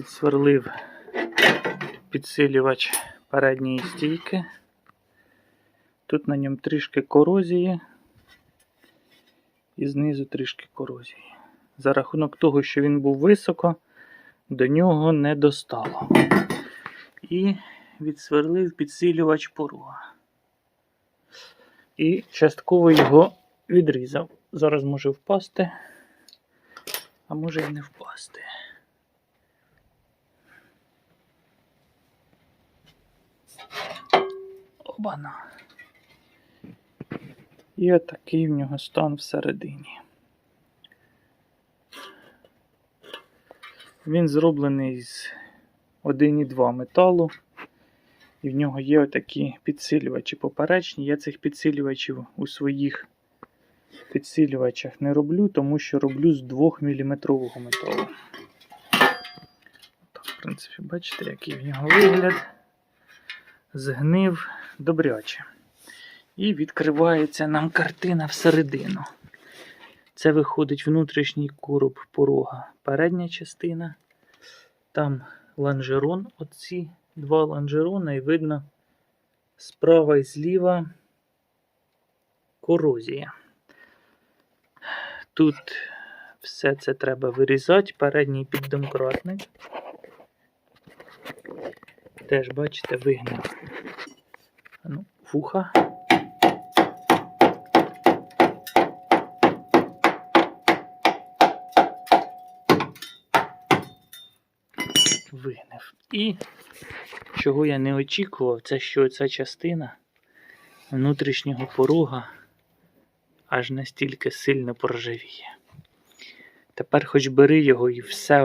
Підсверлив підсилювач передньої стійки. Тут на ньому трішки корозії і знизу трішки корозії. За рахунок того, що він був високо, до нього не достало. І відсверлив підсилювач порога. І частково його відрізав. Зараз може впасти, а може і не впасти. Обана. І отакий в нього стан всередині. Він зроблений з 1,2 металу. І в нього є отакі підсилювачі поперечні. Я цих підсилювачів у своїх підсилювачах не роблю, тому що роблю з 2 мм металу. Так, в принципі, бачите, який в нього вигляд. Згнив добряче. І відкривається нам картина всередину. Це виходить внутрішній короб порога. Передня частина. Там ланжерон. Оці два ланжерона, і видно справа і зліва корозія. Тут все це треба вирізати. Передній піддомкратник. Теж, бачите, вигнав. Ну, вуха. Вигнав. І чого я не очікував, це що ця частина внутрішнього порога аж настільки сильно поржавіє. Тепер хоч бери його і все